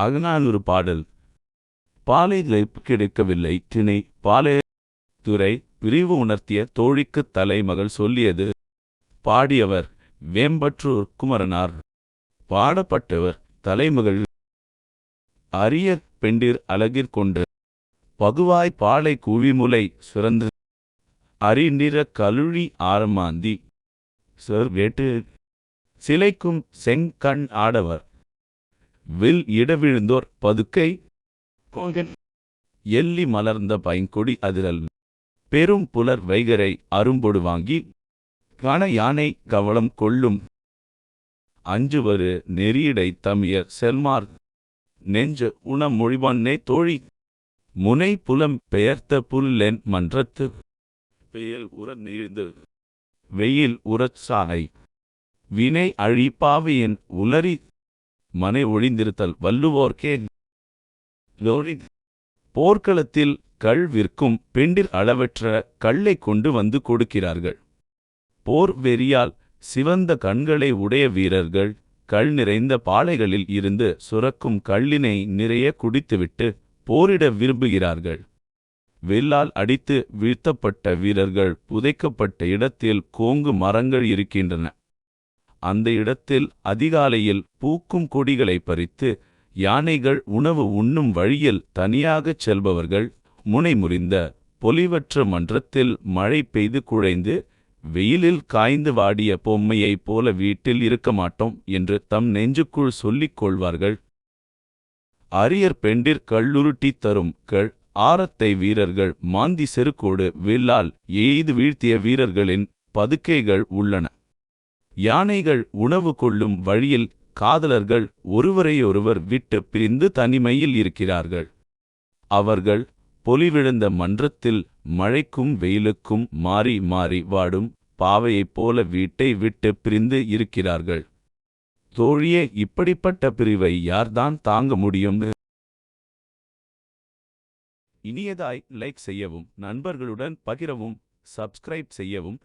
அகநானூறு பாடல். பாலை லைப் கிடைக்கவில்லை. திணை பாலே துறை பிரிவு உணர்த்திய தோழிக்குத் தலைமகள் சொல்லியது பாடியவர் வேம்பற்றூர் குமரனார். பாடப்பட்டவர் தலைமகள் அரிய பெண்டிர் அழகிற் பகுவாய் பாலை குவிமுலை சுரந்து. அரிநிற கலுழி ஆரமாந்தி சொர் வேட்டு. சிலைக்கும் செங்கண் ஆடவர். வில் இடவிழுந்தோர் பதுக்கை எல்லி மலர்ந்த பைங்கொடி அதிரல். பெரும் புலர் வைகரை அரும்பொடு வாங்கி கண யானை கவளம் கொள்ளும். அஞ்சுவரு நெறியடை தமியர் செல்மார். நெஞ்ச உண மொழிவண்ணே தோழி. முனை புலம் பெயர்த்த புல்லென் மன்றத்து. பெயல் உற நீழ்ந்து வெயில் உறச் சாலை. வினை அழி பாவையின் உலரி மனை ஒழிந்திருத்தல். வல்லுவோர்க்கே போர்க்களத்தில் கள் விற்கும் பெண்டிர் அளவற்ற கல்லை கொண்டு வந்து கொடுக்கிறார்கள். போர் வெறியால் சிவந்த கண்களை உடைய வீரர்கள் கள் நிறைந்த பாலைகளில் இருந்து சுரக்கும் கள்ளினை நிறைய குடித்துவிட்டு போரிட விரும்புகிறார்கள். வெல்லால் அடித்து வீழ்த்தப்பட்ட வீரர்கள் புதைக்கப்பட்ட இடத்தில் கோங்கு மரங்கள் இருக்கின்றன. அந்த இடத்தில் அதிகாலையில் பூக்கும் கொடிகளை பறித்து யானைகள் உணவு உண்ணும் வழியில் தனியாகச் செல்பவர்கள் முனை முறிந்த பொலிவற்ற மன்றத்தில் மழை பெய்து குழைந்து வெயிலில் காய்ந்து வாடிய பொம்மையைப் போல வீட்டில் இருக்க மாட்டோம் என்று தம் நெஞ்சுக்குள் சொல்லிக் கொள்வார்கள். அரியர் பெண்டிற் கள்ளுருட்டி தரும் கள் ஆரத்தை வீரர்கள் மாந்தி செருக்கோடு வில்லால் எய்து வீழ்த்திய வீரர்களின் பதுக்கைகள் உள்ளன. யானைகள் உணவு கொள்ளும் வழியில் காதலர்கள் ஒருவரையொருவர் விட்டு பிரிந்து தனிமையில் இருக்கிறார்கள். அவர்கள் பொலிவிழுந்த மன்றத்தில் மழைக்கும் வெயிலுக்கும் மாறி மாறி வாடும் பாவையைப் போல வீட்டை விட்டு பிரிந்து இருக்கிறார்கள். தோழியே இப்படிப்பட்ட பிரிவை யார்தான் தாங்க முடியும்? இனியதாய் லைக் செய்யவும் நண்பர்களுடன் பகிரவும் சப்ஸ்கிரைப் செய்யவும்